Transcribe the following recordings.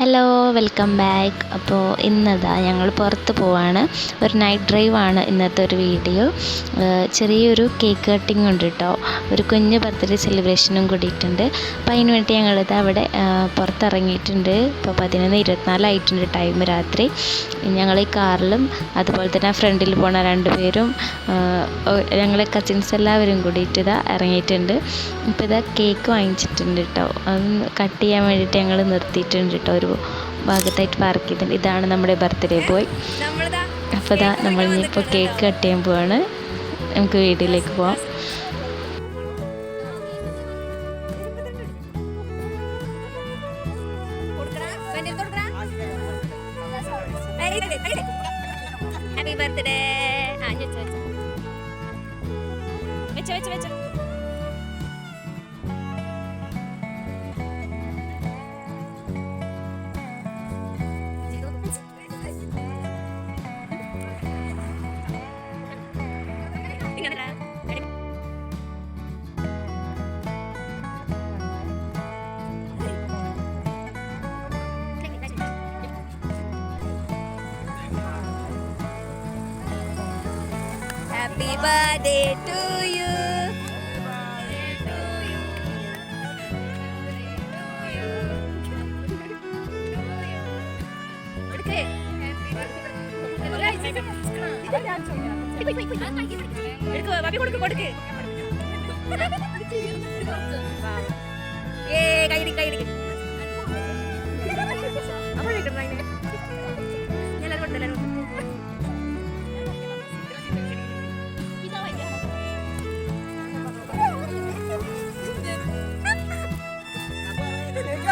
Hello welcome back അപ്പോൾ ഇന്നതാ ഞങ്ങൾ പുറത്ത് പോവാണ്. ഒരു നൈറ്റ് ഡ്രൈവ് ആണ് ഇന്നത്തെ ഒരു വീഡിയോ ചെറിയൊരു കേക്ക് കട്ടിംഗ് ഉണ്ട് കേട്ടോ ഒരു കുഞ്ഞ് ബർത്ത്ഡേ സെലിബ്രേഷനും കൂടിയിട്ടുണ്ട്. അപ്പോൾ അതിന് വേണ്ടി ഞങ്ങളിത് അവിടെ പുറത്തിറങ്ങിയിട്ടുണ്ട്. ഇപ്പോൾ പതിനൊന്ന് ഇരുപത്തിനാലായിട്ടുണ്ട് ടൈം രാത്രി. ഞങ്ങൾ ഈ കാറിലും അതുപോലെ തന്നെ ഫ്രണ്ടിൽ പോണ രണ്ടുപേരും ഞങ്ങളെ കസിൻസ് എല്ലാവരും കൂടിയിട്ട് ഇതാ ഇറങ്ങിയിട്ടുണ്ട്. ഇപ്പോൾ ഇതാ കേക്ക് വാങ്ങിച്ചിട്ടുണ്ട് കേട്ടോ അത് കട്ട് ചെയ്യാൻ വേണ്ടിയിട്ട് ഞങ്ങൾ നിർത്തിയിട്ടുണ്ട് കേട്ടോ ഒരു ഭാഗത്തായിട്ട് പാർക്ക് ചെയ്തിട്ടുണ്ട്. ഇതാണ് നമ്മുടെ ബർത്ത്ഡേ ബോയ് അപ്പോൾ ഇതാ നമ്മൾ ഇനിയിപ്പോൾ കേക്ക് കട്ട് ചെയ്യാൻ പോവാണ്. നമുക്ക് വീട്ടിലേക്ക് പോവാം. ഹാപ്പി ബർത്ത്ഡേ ആ വെച്ചോ. വെച്ചോ വെച്ചോ വെച്ചോ. Happy birthday to you. എടുക്കോ ബാബി കൊടുക്ക് കൊടുക്ക്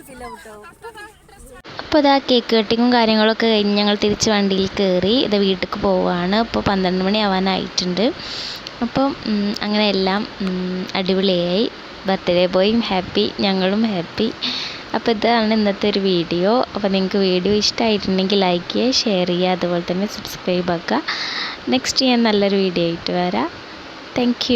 ഇതിപ്പോ ഫുൾ ഫിൽ അപ്പോൾ ഇതാ കേക്ക് കട്ടിങ്ങും കാര്യങ്ങളൊക്കെ കഴിഞ്ഞ് ഞങ്ങൾ തിരിച്ച് വണ്ടിയിൽ കയറി ഇത് വീട്ടിലേക്ക് പോവുകയാണ് അപ്പോൾ പന്ത്രണ്ട് മണി ആവാനായിട്ടുണ്ട്. അപ്പം അങ്ങനെ എല്ലാം അടിപൊളിയായി. ബർത്ത്ഡേ ബോയും ഹാപ്പി ഞങ്ങളും ഹാപ്പി അപ്പോൾ ഇതാണ് ഇന്നത്തെ ഒരു വീഡിയോ അപ്പോൾ നിങ്ങൾക്ക് വീഡിയോ ഇഷ്ടമായിട്ടുണ്ടെങ്കിൽ ലൈക്ക് ചെയ്യുക ഷെയർ ചെയ്യുക അതുപോലെ തന്നെ സബ്സ്ക്രൈബ് ആക്കുക. നെക്സ്റ്റ് ഞാൻ നല്ലൊരു വീഡിയോ ആയിട്ട് വരാം. താങ്ക്